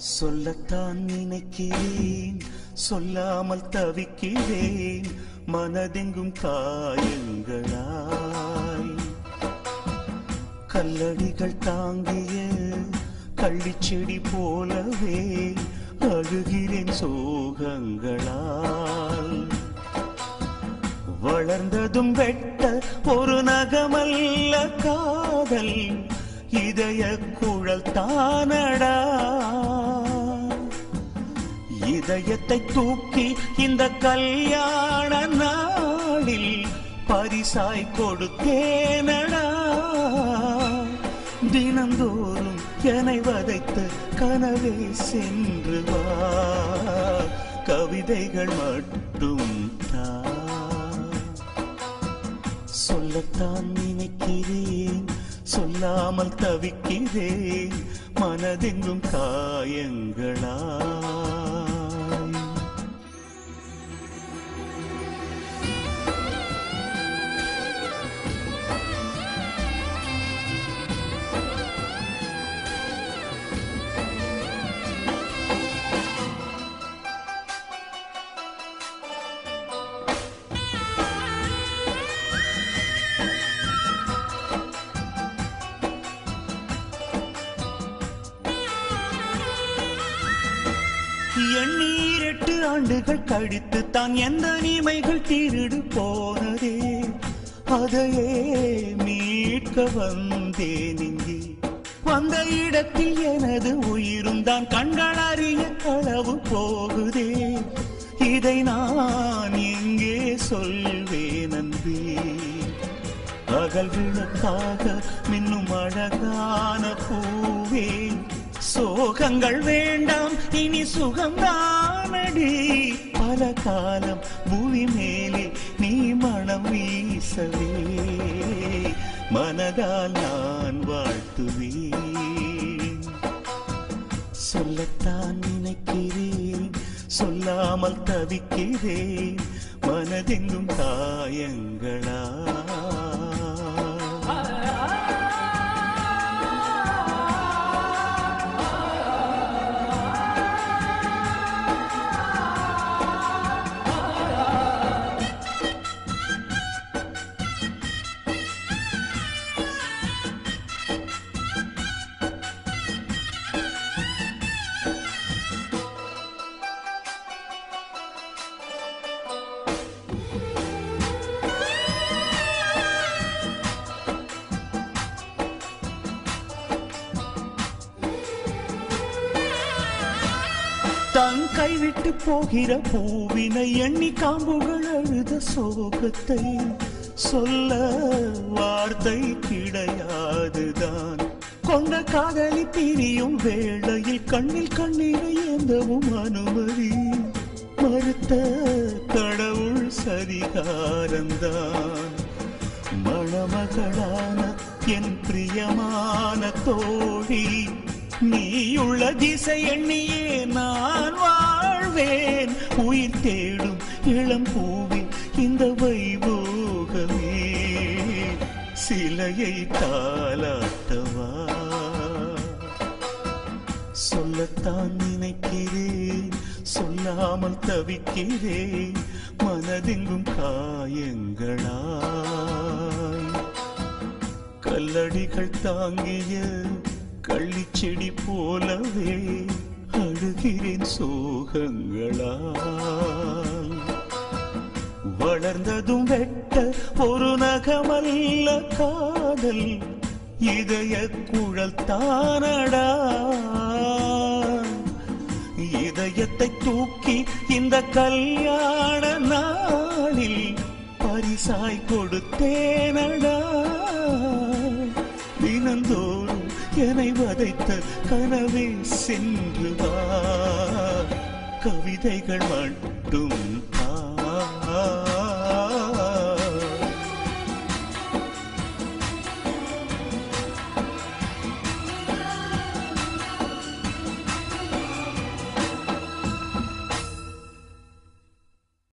சொல்லத்தான் நினைக்கிறேன் சொல்லாமல் தவிக்கிறேன் மனதெங்கும் காயங்களாய். கல்லடிகள் தாங்கிய கள்ளிச்செடி போலவே அழுகிறேன் சோகங்களால். வளர்ந்ததும் வெட்ட ஒரு நகமல்ல காதல் இதய குழல் தானடா. இதயத்தை தூக்கி இந்த கல்யாண நாளில் பரிசாய் கொடுத்தேனடா. தினந்தோறும் என்னை வதைத்து கனவே சென்று வா. கவிதைகள் மட்டும் தான் சொல்லத்தான் நினைக்கிறேன். சொல்லாமல் தவிக்கிறேன் மனதெங்கும் காயங்களா? எண்ணீரெட்டு ஆண்டுகள் கழித்து தான் எந்த நீமைகள் திருடு போனதே. அதையே மீட்க வந்தேன் இங்கே. வந்த இடத்தில் எனது உயிரும் தான் கண்கள் அறிய களவு போகுதே. இதை நான் எங்கே சொல்வேன் அன்பே. அகல் விளக்காக மின்னும் அழகான பூவே. சோகங்கள் வேண்டாம் இனி சுகம்தானடி பல காலம் பூமி மேலே நீ மனம் வீசவே. மனதால் நான் வாழ்த்துவேன். சொல்லத்தான் நினைக்கிறேன் சொல்லாமல் தவிக்கிறேன். மனதெங்கும் காயங்களா தன் கைவிட்டு போகிற பூவினை எண்ணி காம்புகள் அழுத சோகத்தை சொல்ல வார்த்தை கிடையாதுதான். கொண்ட காதலி பிரியும் வேளையில் கண்ணில் கண்ணீரை ஏந்தவும் அனுமதி. மறுத்த கடவுள் சரிகாரந்தான் மணமகளான என் பிரியமான தோழி நீயுள்ள திசை எண்ணியே நான் வாழ்வேன். உயிர் தேடும் இளம் பூவின் இந்த வைபோகமே. சிலையை தாளாட்டவா சொல்லத்தான் நினைக்கிறேன் சொல்லாமல் தவிக்கிறேன். மனதெங்கும் காயங்களாய். கல்லடிகள் தாங்கிய கள்ளிச்செடி போலவே அழுகிறேன் சோகங்களால். வளர்ந்ததும் வெட்ட ஒரு நகமல்ல காதல் இதய குழல் தானடா. இதயத்தை தூக்கி இந்த கல்யாண நாளில் பரிசாய் கொடுத்தேனடா. தினந்தோறும் என்னை வதைத்த கனவே சென்று வா. கவிதைகள் மட்டும்